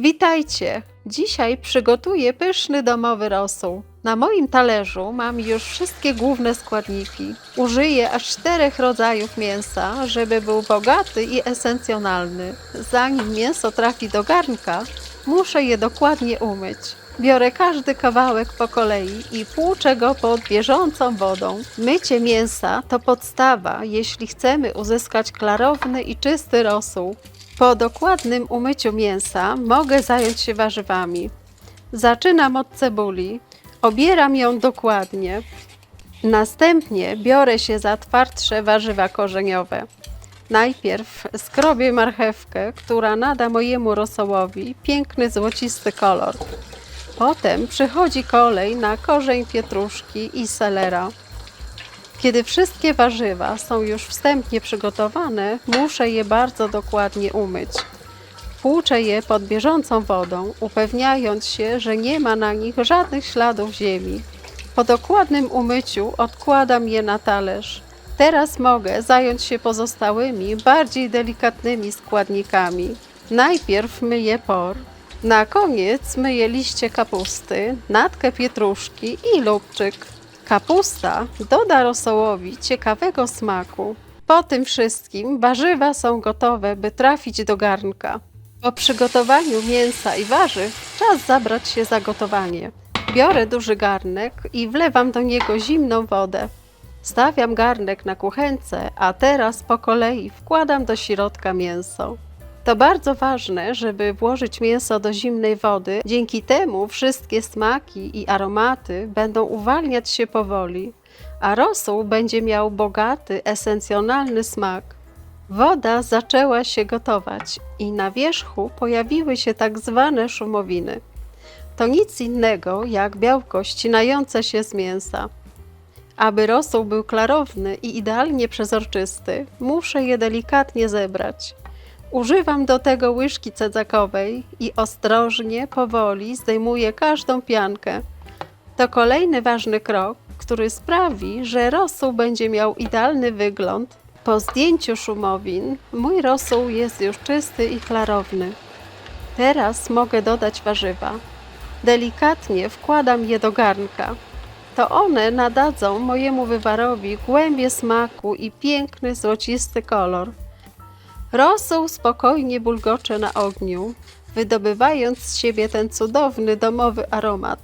Witajcie! Dzisiaj przygotuję pyszny domowy rosół. Na moim talerzu mam już wszystkie główne składniki. Użyję aż czterech rodzajów mięsa, żeby był bogaty i esencjonalny. Zanim mięso trafi do garnka, muszę je dokładnie umyć. Biorę każdy kawałek po kolei i płuczę go pod bieżącą wodą. Mycie mięsa to podstawa, jeśli chcemy uzyskać klarowny i czysty rosół. Po dokładnym umyciu mięsa mogę zająć się warzywami. Zaczynam od cebuli. Obieram ją dokładnie. Następnie biorę się za twardsze warzywa korzeniowe. Najpierw skrobię marchewkę, która nada mojemu rosołowi piękny złocisty kolor. Potem przychodzi kolej na korzeń pietruszki i selera. Kiedy wszystkie warzywa są już wstępnie przygotowane, muszę je bardzo dokładnie umyć. Płuczę je pod bieżącą wodą, upewniając się, że nie ma na nich żadnych śladów ziemi. Po dokładnym umyciu odkładam je na talerz. Teraz mogę zająć się pozostałymi, bardziej delikatnymi składnikami. Najpierw myję por, na koniec myję liście kapusty, natkę pietruszki i lubczyk. Kapusta doda rosołowi ciekawego smaku. Po tym wszystkim warzywa są gotowe, by trafić do garnka. Po przygotowaniu mięsa i warzyw czas zabrać się za gotowanie. Biorę duży garnek i wlewam do niego zimną wodę. Stawiam garnek na kuchence, a teraz po kolei wkładam do środka mięso. To bardzo ważne, żeby włożyć mięso do zimnej wody. Dzięki temu wszystkie smaki i aromaty będą uwalniać się powoli, a rosół będzie miał bogaty, esencjonalny smak. Woda zaczęła się gotować i na wierzchu pojawiły się tak zwane szumowiny. To nic innego jak białko ścinające się z mięsa. Aby rosół był klarowny i idealnie przezroczysty, muszę je delikatnie zebrać. Używam do tego łyżki cedzakowej i ostrożnie, powoli zdejmuję każdą piankę. To kolejny ważny krok, który sprawi, że rosół będzie miał idealny wygląd. Po zdjęciu szumowin mój rosół jest już czysty i klarowny. Teraz mogę dodać warzywa. Delikatnie wkładam je do garnka. To one nadadzą mojemu wywarowi głębie smaku i piękny złocisty kolor. Rosół spokojnie bulgocze na ogniu, wydobywając z siebie ten cudowny domowy aromat.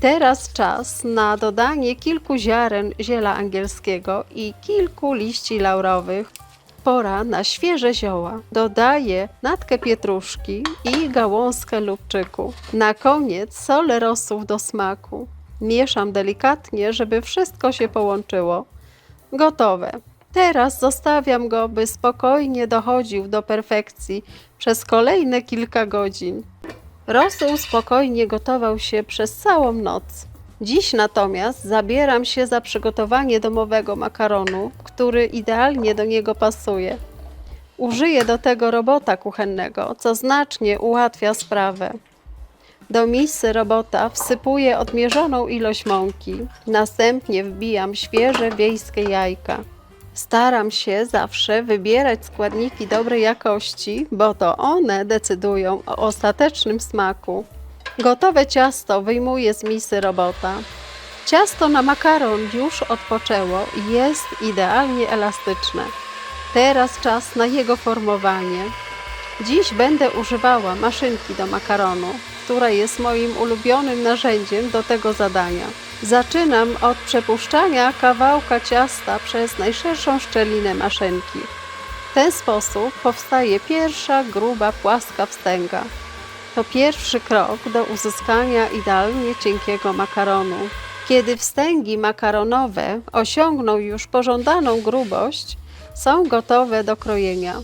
Teraz czas na dodanie kilku ziaren ziela angielskiego i kilku liści laurowych. Pora na świeże zioła. Dodaję natkę pietruszki i gałązkę lubczyku. Na koniec solę rosół do smaku. Mieszam delikatnie, żeby wszystko się połączyło. Gotowe. Teraz zostawiam go, by spokojnie dochodził do perfekcji przez kolejne kilka godzin. Rosół spokojnie gotował się przez całą noc. Dziś natomiast zabieram się za przygotowanie domowego makaronu, który idealnie do niego pasuje. Użyję do tego robota kuchennego, co znacznie ułatwia sprawę. Do misy robota wsypuję odmierzoną ilość mąki, następnie wbijam świeże wiejskie jajka. Staram się zawsze wybierać składniki dobrej jakości, bo to one decydują o ostatecznym smaku. Gotowe ciasto wyjmuję z misy robota. Ciasto na makaron już odpoczęło i jest idealnie elastyczne. Teraz czas na jego formowanie. Dziś będę używała maszynki do makaronu, która jest moim ulubionym narzędziem do tego zadania. Zaczynam od przepuszczania kawałka ciasta przez najszerszą szczelinę maszynki. W ten sposób powstaje pierwsza gruba, płaska wstęga. To pierwszy krok do uzyskania idealnie cienkiego makaronu. Kiedy wstęgi makaronowe osiągną już pożądaną grubość, są gotowe do krojenia.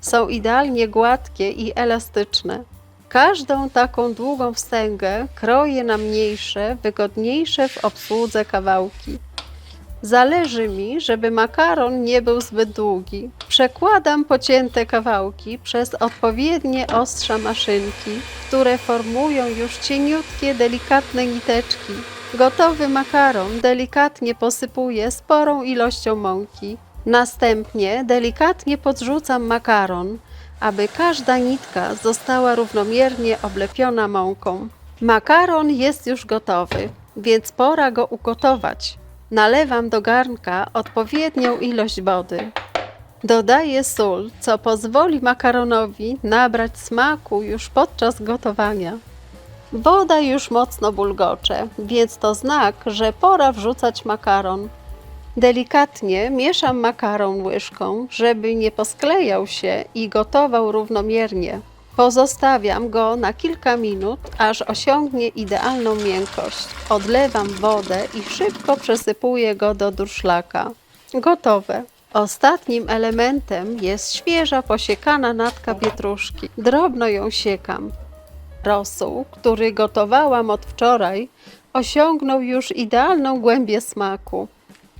Są idealnie gładkie i elastyczne. Każdą taką długą wstęgę kroję na mniejsze, wygodniejsze w obsłudze kawałki. Zależy mi, żeby makaron nie był zbyt długi. Przekładam pocięte kawałki przez odpowiednie ostrza maszynki, które formują już cieniutkie, delikatne niteczki. Gotowy makaron delikatnie posypuję sporą ilością mąki. Następnie delikatnie podrzucam makaron, aby każda nitka została równomiernie oblepiona mąką. Makaron jest już gotowy, więc pora go ugotować. Nalewam do garnka odpowiednią ilość wody. Dodaję sól, co pozwoli makaronowi nabrać smaku już podczas gotowania. Woda już mocno bulgocze, więc to znak, że pora wrzucać makaron. Delikatnie mieszam makaron łyżką, żeby nie posklejał się i gotował równomiernie. Pozostawiam go na kilka minut, aż osiągnie idealną miękkość. Odlewam wodę i szybko przesypuję go do durszlaka. Gotowe. Ostatnim elementem jest świeża posiekana natka pietruszki. Drobno ją siekam. Rosół, który gotowałam od wczoraj, osiągnął już idealną głębię smaku.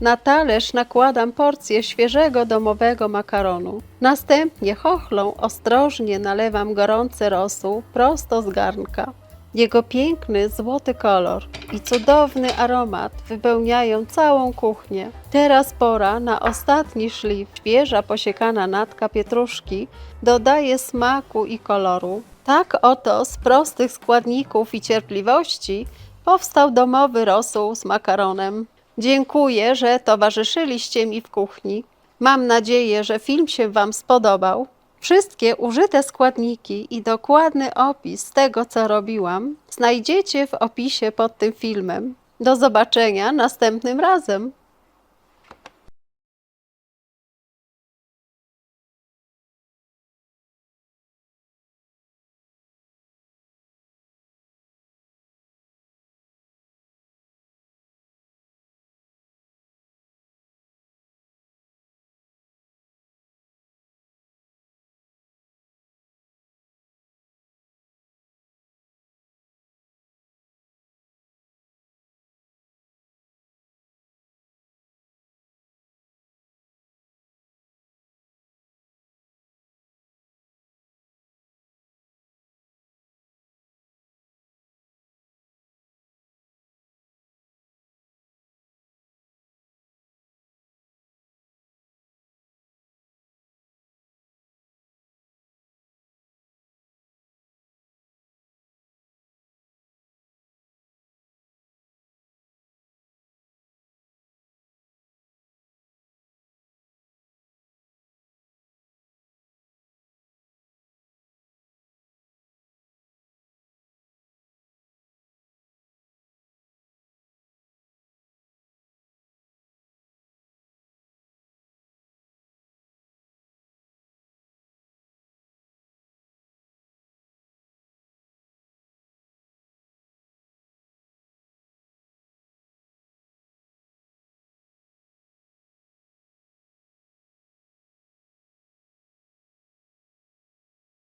Na talerz nakładam porcję świeżego domowego makaronu. Następnie chochlą ostrożnie nalewam gorący rosół prosto z garnka. Jego piękny złoty kolor i cudowny aromat wypełniają całą kuchnię. Teraz pora na ostatni szlif. Świeża posiekana natka pietruszki dodaje smaku i koloru. Tak oto z prostych składników i cierpliwości powstał domowy rosół z makaronem. Dziękuję, że towarzyszyliście mi w kuchni. Mam nadzieję, że film się Wam spodobał. Wszystkie użyte składniki i dokładny opis tego, co robiłam, znajdziecie w opisie pod tym filmem. Do zobaczenia następnym razem.